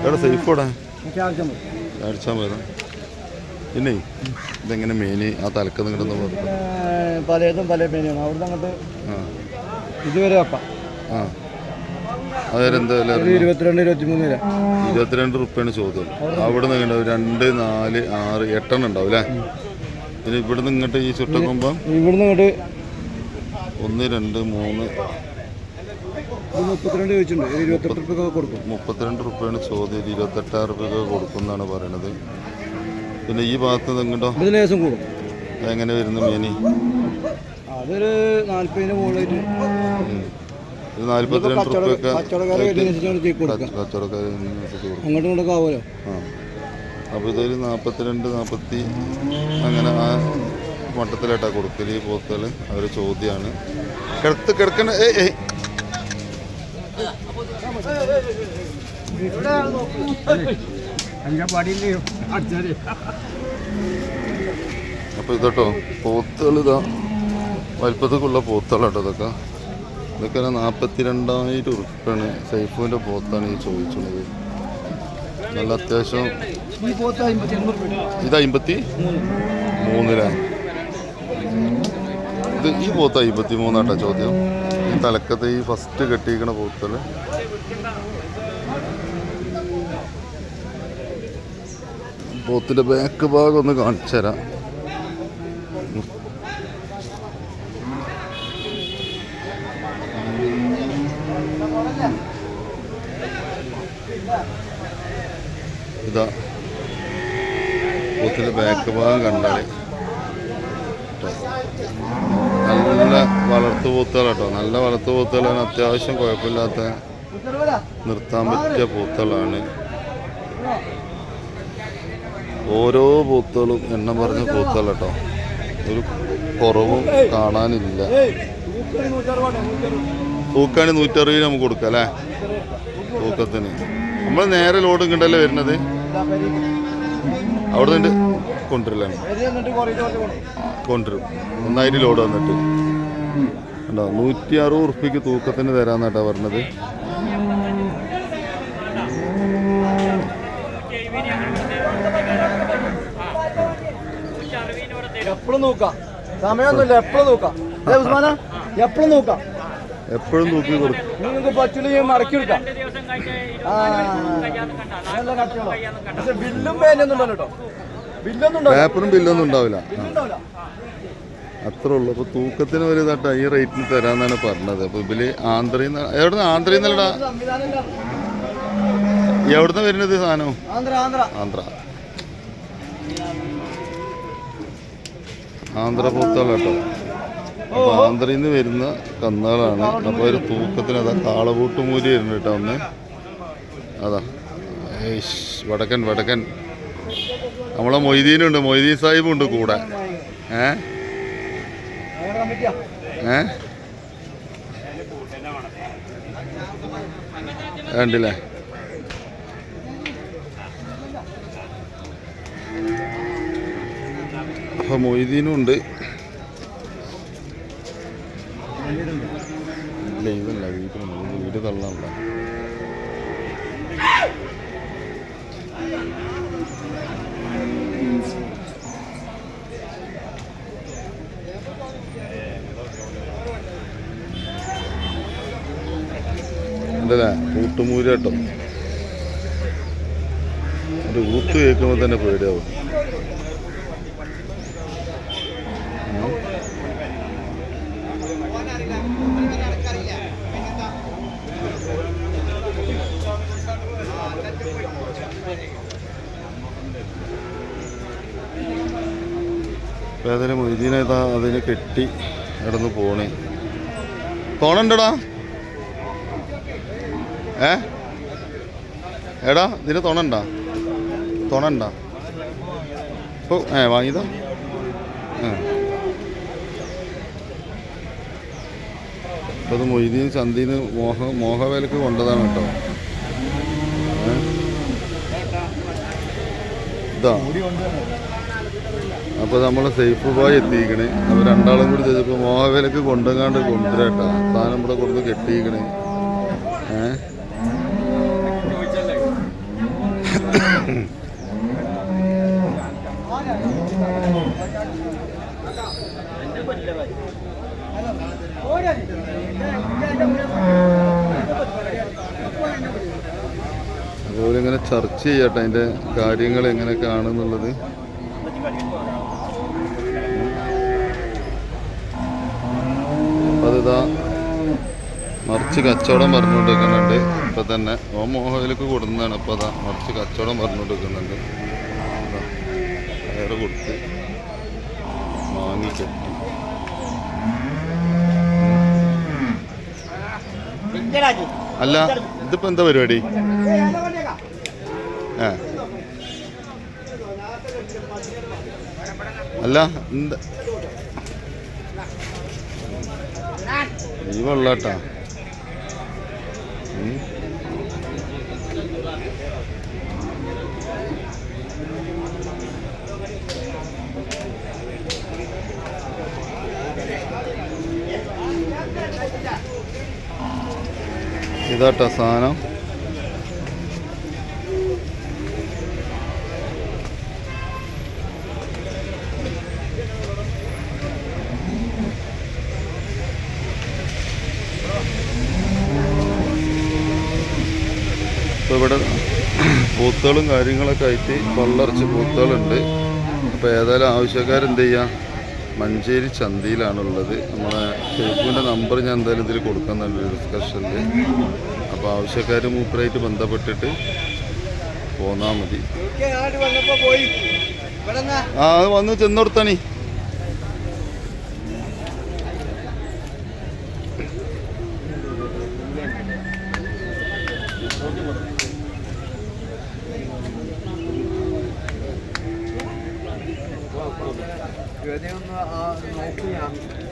എവിടെ സേഫ് അടിച്ചാൽ മതി പിന്നെ ഇതെങ്ങനെ മെയിന് ആ തലക്ക് ഏ, പലതും പല പേനാണ് അവിടുന്ന് അങ്ങോട്ട് ഇതുവരെ വെക്കാം ആ. ഇരുപത്തിരണ്ട് വരെ റുപ്യാണ് ചോദ്യം. അവിടെ നിന്ന് രണ്ട് നാല് ആറ് എട്ടെണ്ണം ഉണ്ടാവും അല്ലേ പിന്നെ ഇവിടുന്ന് ഇങ്ങോട്ട് ഈ ചുട്ടക്കുമ്പം ഇവിടുന്ന് ഇങ്ങോട്ട് ഒന്ന് രണ്ട് മൂന്ന് മുപ്പത്തിരണ്ട് ചോദിച്ചിട്ടുണ്ട്. ഇരുപത്തെട്ട് റുപ്യ കൊടുക്കും. മുപ്പത്തിരണ്ട് റുപ്യാണ് ചോദ്യം. ഇരുപത്തെട്ടായിരം റുപ്യൊക്കെ കൊടുക്കുമെന്നാണ് പറയണത്. പിന്നെ ഈ ഭാഗത്ത് നിന്ന് ഇങ്ങോട്ടോ കൂടും. എങ്ങനെ വരുന്നു മീനി? അതൊരു നാല്പതിന് മുകളിലായിട്ട്. ഉം. ഇത് നാല്പത്തിരണ്ട് റുപ്യൊക്കെ കച്ചവടക്കാരെ അനുസരിച്ചാണ് തീ കൊടുക്കുക. അങ്ങോട്ടും ഇങ്ങോട്ടൊക്കെ ആവുമല്ലോ. ആ. അപ്പോൾ ഇതൊരു നാൽപ്പത്തിരണ്ട് നാൽപ്പത്തി അങ്ങനെ ആ മട്ടത്തിലായിട്ടാണ് കൊടുക്കൽ ഈ പോത്തൽ അവർ ചോദ്യമാണ് കിടത്ത് കിടക്കണ ഏയ്. അപ്പോൾ ഇതട്ടോ പോത്തുകൾ ഇതാ. വലിപ്പത്തേക്കുള്ള പോത്തുകളാട്ടോ ഇതൊക്കെ. ഇതൊക്കെ നാൽപ്പത്തി രണ്ടായിരം ഉറുപ്പാണ് സൈഫുവിന്റെ പോത്താണ് ഈ ചോദിച്ചുള്ളത് നല്ല അത്യാവശ്യം. ഇത് അമ്പത്തി മൂന്നിലാണ് ഇത് ഈ പോത്ത് അമ്പത്തി മൂന്നാട്ടോ ചോദ്യം. ഈ തലക്കത്തെ ഈ ഫസ്റ്റ് കെട്ടിയിരിക്കണ പോത്തൽ പോത്തിന്റെ ബാക്ക് ഭാഗം ഒന്ന് കാണിച്ചു തരാം. ഇതാ പോത്തിന്റെ ബാക്ക് ഭാഗം കണ്ടാൽ. നല്ല വളർത്തു പോത്തുകൾ കേട്ടോ നല്ല വളർത്തു പോത്തുകളാണ്. അത്യാവശ്യം കുഴപ്പമില്ലാത്ത നിർത്താൻ പറ്റിയ പൂത്തുകളാണ്. ഓരോ പൂത്തുകളും എണ്ണം പറഞ്ഞ പൂത്തുകൾ കേട്ടോ ഒരു കുറവും കാണാനില്ല. പൂക്കാണി നൂറ്ററുപത് നമുക്ക് കൊടുക്കാം അല്ലേ? തൂക്കത്തിന്. നമ്മൾ നേരെ ലോഡ് കിട്ടല്ലേ വരുന്നത്? അവിടെ നിന്ന് കൊണ്ടുവരില്ലാണ് കൊണ്ടുവരും. ഒന്നായിട്ട് ലോഡ് വന്നിട്ട്. ഉണ്ടോ നൂറ്റി അറുപത് ഉറുപ്പിക്ക് തൂക്കത്തിന് തരാന്നാട്ടാ പറഞ്ഞത്. എപ്പോഴും നോക്കാം. സമയമൊന്നുമില്ല എപ്പോഴും നോക്കാം. ഉസ്മാന എപ്പോഴും നോക്കാം. എപ്പോഴും നോക്കി കൊടുക്കും. നിങ്ങൾക്ക് പറ്റില്ല മടക്കി എടുക്കാം ആ പക്ഷെ ബില്ലും പേനൊന്നും ഉണ്ടല്ലോ കേട്ടോ ബില്ലൊന്നും ഉണ്ടാവില്ല പേപ്പറും ബില്ലൊന്നും ഉണ്ടാവില്ല അത്രേ ഉള്ളൂ. അപ്പോൾ തൂക്കത്തിന് ഒരു ഈ റേറ്റിന് തരാന്നാണ് പറഞ്ഞത്. അപ്പോൾ ഇതിൽ ആന്ധ്രയിൽ നിന്ന് എവിടെ ആന്ധ്രയിൽ നിന്നല്ലടാ എവിടുന്ന വരുന്നത് സാധനം? ആന്ധ്ര ആന്ധ്ര. അപ്പോൾ ആന്ധ്രയിൽ നിന്ന് വരുന്ന കന്നുകളാണ്. അപ്പോൾ ഒരു തൂക്കത്തിന് അതാ കാളകൂട്ട് മൂരി വരുന്നു കേട്ടോ ഒന്ന്. അതാ. വടക്കൻ വടക്കൻ. നമ്മളെ മൊയ്തീനുണ്ട് മൊയ്തീൻ സാഹിബും ഉണ്ട് കൂടെ. ഏ? ഏ? കണ്ടില്ലേ? മൊയ്തീനും ഉണ്ട് ഇതല്ല വീട്ടിലുണ്ട് വീട് തള്ളാനുള്ള ഉണ്ടല്ലേ കൂട്ടുമൂര് കേട്ടോ ഒരു ഊത്ത് കേൾക്കുമ്പോൾ തന്നെ പേടിയാവും. വേദന മൊയ്തീനേതാ അതിന് കെട്ടി കിടന്ന് പോണേ. തോണണ്ടടാ? ഏ? എടാ ഇതിന് തോണണ്ട? തോണണ്ട? ഓ ഏ വാങ്ങിയതാ. അപ്പോൾ അത് മൊയ്തീൻ ചന്തീന്ന് മോഹ മോഹവേലക്ക് കൊണ്ടതാണ് കേട്ടോ? ഇതാ. അപ്പോൾ നമ്മൾ സേഫ് ബോയ് എത്തിക്കണേ. അപ്പോൾ രണ്ടാളും കൂടി ചോദിച്ചപ്പോൾ മോഹവേലക്ക് കൊണ്ടുങ്ങാണ്ട് കൊണ്ടുവരട്ടാ. സാധനം ഇവിടെ കൊടുത്ത് കെട്ടിയിക്കണേ അതുപോലെ ഇങ്ങനെ ചർച്ച ചെയ്യട്ടെ അതിന്റെ കാര്യങ്ങൾ എങ്ങനെയൊക്കെയാണെന്നുള്ളത് അപ്പം അതിതാ മറിച്ച് കച്ചവടം പറഞ്ഞുകൊണ്ടിരിക്കുന്നുണ്ട്. ഇപ്പം തന്നെ ഓ മോഹയിലേക്ക് കൊടുക്കുന്നതാണ് അപ്പോൾ അതാ മറിച്ച് കച്ചവടം പറഞ്ഞുകൊണ്ടിരിക്കുന്നുണ്ട്. കയറ് കൊടുത്ത് വാങ്ങി അല്ല ഇതിപ്പോൾ എന്താ പരിപാടി? ഏ. അല്ല എന്താ? ഈ വെള്ളാട്ടാ. ഇതാട്ടാ സാധനം. ഇവിടെ പൂത്തുകളും കാര്യങ്ങളൊക്കെ ആയിട്ട് പള്ളറിച്ച് പൂത്തുകളുണ്ട് അപ്പോൾ ഏതായാലും ആവശ്യക്കാരെന്ത് ചെയ്യുക മഞ്ചേരി ചന്തയിലാണുള്ളത്. നമ്മളെ ഷെയ്ഫിന്റെ നമ്പർ ഞാൻ എന്തായാലും ഇതിൽ കൊടുക്കുന്നുണ്ട് ഡിസ്കഷനിൽ അപ്പോൾ ആവശ്യക്കാർ മൂപ്പരായിട്ട് ബന്ധപ്പെട്ടിട്ട് പോന്നാൽ മതി. ആ അത് വന്ന് പോയി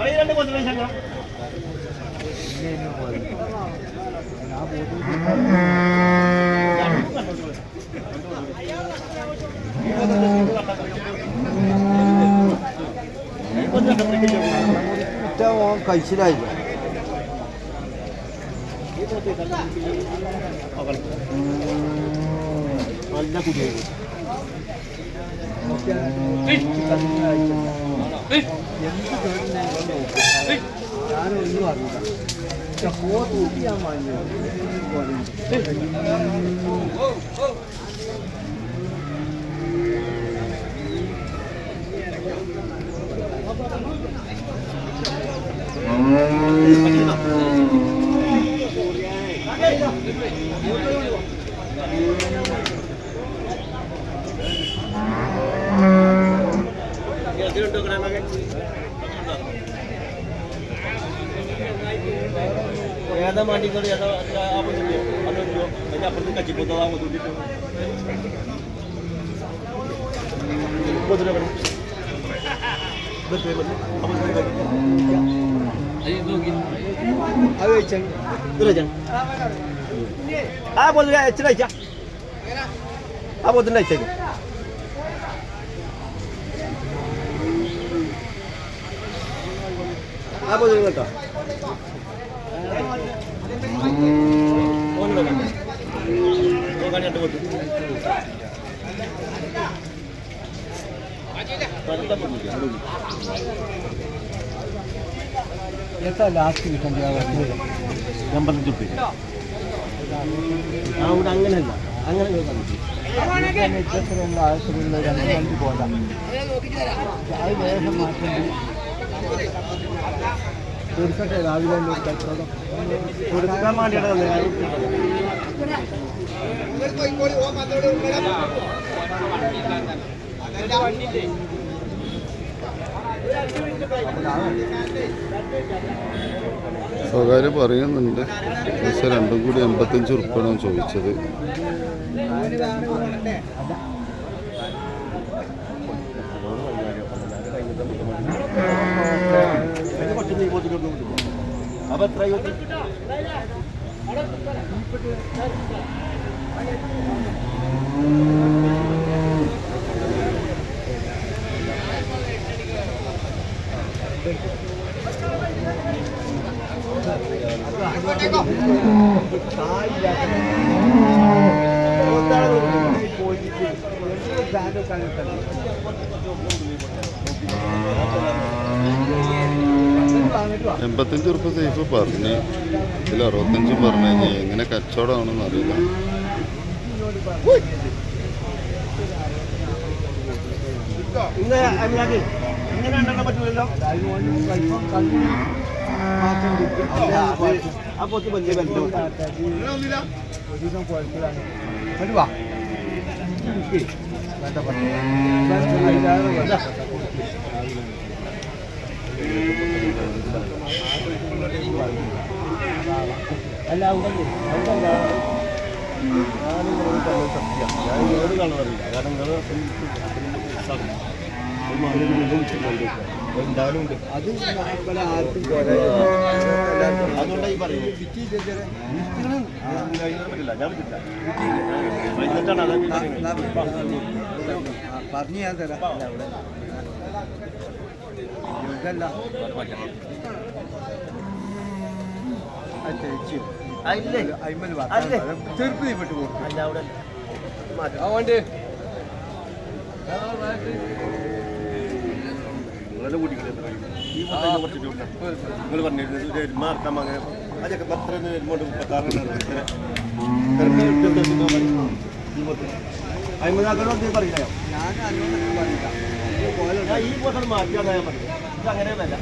ആ അത് വന്ന് ചെന്നോടുത്താണി കഴിച്ചിലായില്ല നല്ല കുടിയായി ഞാനൊന്നും അറിയില്ല പോത്ത് ഞാൻ Yada mandi kali ada apa sih? Ada juga banyak perlu kaji botol lama tuh gitu. Betul betul. Betul betul. Apa sih? അത് കഴിച്ചാൽ ആ പോത്തിന് എച്ചിന് കഴിച്ച ആ പോത്തിന്റെ അയച്ചേക്ക് ആ പോത്തിന് കേട്ടോ ഓൻ നോക്കണ്ട. നോക്കാൻ രണ്ട് പോത്ത്. നല്ല പോത്തില്ല, അവിടെ ഇല്ല. എത്ര ലാസ്റ്റ് കിട്ടേണ്ട എൺപത്തഞ്ച് ഉറുപ്പിക. ആ ഇവിടെ അങ്ങനെയല്ല. അങ്ങനെ ഇത്തരത്തിലുള്ള ആവശ്യമുള്ള രണ്ട് പോകാം അത് വേഷം മാറ്റേണ്ടി തീർച്ചയായിട്ടും രാവിലെ തന്നെ കൊടുക്കാൻ വേണ്ടിയാണ് വന്നത്. ഞാൻ സ്വകാര്യ പറയുന്നുണ്ട്. പക്ഷെ രണ്ടും കൂടി എൺപത്തഞ്ച് ഉറുപ്പാണ് ചോദിച്ചത്. അപ്പൊ എത്ര എൺപത്തഞ്ച് ഉറുപ്പ് സേഫ് പറഞ്ഞ്. ഇതിൽ അറുപത്തഞ്ചും പറഞ്ഞു കഴിഞ്ഞാൽ എങ്ങനെ കച്ചവടമാണെന്ന് അറിയില്ല. ഇന്ന് ഇങ്ങനെ എണ്ണം പറ്റൂലല്ലോ അപ്പൊ വലിയ ബന്ധം അല്ല അവിടെ അവിടെ ഞാൻ നിങ്ങളോട് കാണാറില്ല കാരണം നിങ്ങൾ എന്തായാലും ഉണ്ട് അത് ആർക്കും ഈ പറയുന്നത് പറഞ്ഞു ഞാൻ തരാം ഇതല്ല അല്ലേ? ചെറുപ്പ് നീ വിട്ടു കൊടുക്കും അല്ല വണ്ടി നിങ്ങളുടെ കുട്ടികളെ ഈ മുട്ട കുറച്ചിട്ട് നിങ്ങൾ പറഞ്ഞിരുന്നത് ഒരു എരുമ ഇറക്കാൻ അങ്ങനെ. അതൊക്കെ പത്ര എരുമോട്ട് മുപ്പത്താറ് ഞാൻ അതിനോടൊന്നും പറയില്ല? ഞാൻ ഈ പോസം മാറ്റിയാണ് ഞാൻ പറഞ്ഞത്? ഇത് അങ്ങനെയൊന്നല്ല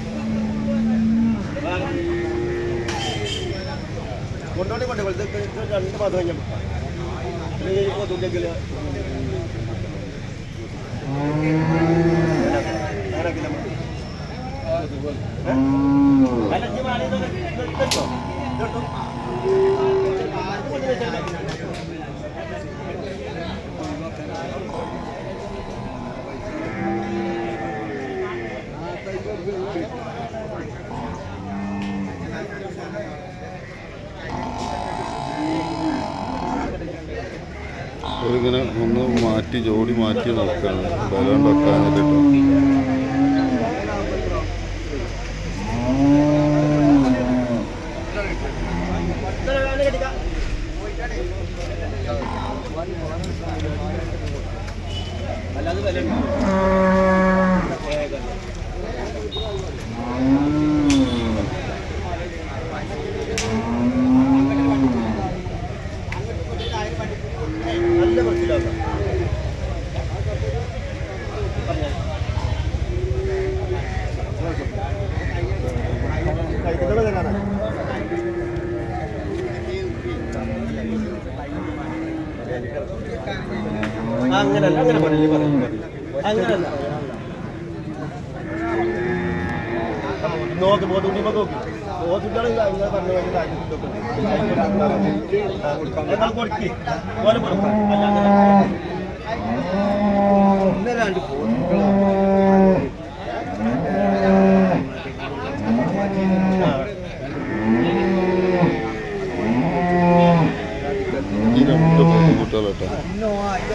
കൊണ്ടോണ്ടി കൊണ്ടേ ഇതൊക്കെ ഇത് രണ്ട് മാസം കഴിഞ്ഞാൽ കൊതുണ്ടെങ്കിൽ അവരിങ്ങനെ ഒന്ന് മാറ്റി ജോഡി മാറ്റി നോക്കുകയാണ് ബലം വെക്കാനായിട്ട് കേട്ടോ നോക്ക്. ബോധുണ്ടി നോക്ക് ബോധുണ്ടാണെങ്കിൽ അങ്ങനെ പറഞ്ഞു എന്നാൽ കൊടുക്കി കൊടുക്കാം അല്ലാതെ ഇന്നലെ രണ്ട്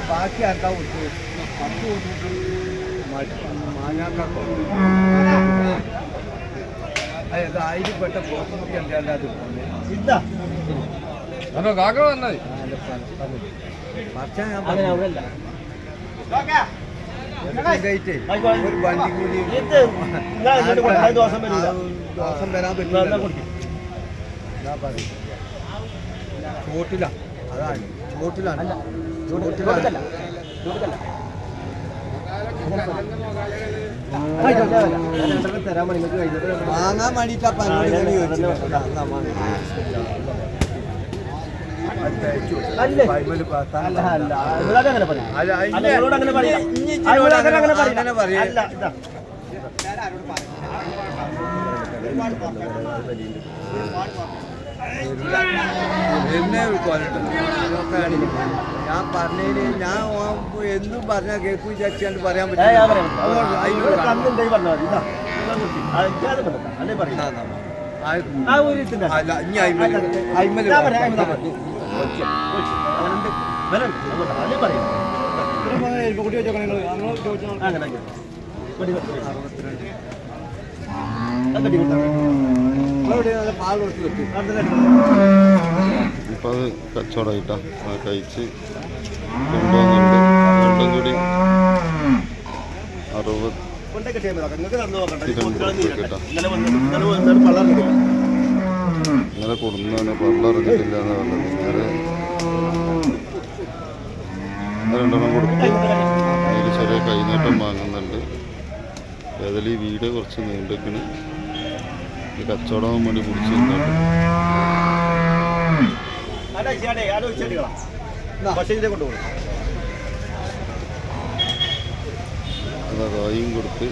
ബാക്കി ആർക്കാ കൊടുത്തു അതിൽപ്പെട്ട പോത്തുമുട്ടി എന്താ അത് കാക്ക വന്നത് ഞാൻ അല്ല ഒരു വണ്ടി കൂടി ദോഷം വരാൻ പറ്റില്ല. ചോട്ടില അതാണ്. ചോട്ടിലാണ് ചോദിക്കല്ല വാങ്ങാൻ വേണ്ടിട്ടാ പന്നോട് അല്ല? നിങ്ങളോട് അങ്ങനെ പറയും. അല്ല, എന്നെ ഞാൻ പറഞ്ഞതിന് ഞാൻ എന്തും പറഞ്ഞാൽ കേൾക്കും വിചാരിച്ചാണ്ട് പറയാൻ പറ്റില്ല അല്ല ഇപ്പം അത് കച്ചവടമായിട്ടാ. അത് കഴിച്ച് കൊണ്ടുവന്നുണ്ട് രണ്ടും കൂടി അറുപത് ഇന്നലെ ഇന്നലെ ഇന്നലെ കൊടുന്നതിന് പള്ളറിഞ്ഞിട്ടില്ല എന്ന് പറഞ്ഞത്. നേരെ രണ്ടെണ്ണം കൊടുത്തു. അതിൽ ചെറിയ കൈനീട്ടം വാങ്ങുന്നുണ്ട്. ഏതായാലും ഈ വീട് കുറച്ച് നീണ്ടിക്കണ് ഇത് കച്ചവടം വേണ്ടി കൊണ്ടുപോകും അതാ കായും കൊടുത്ത്.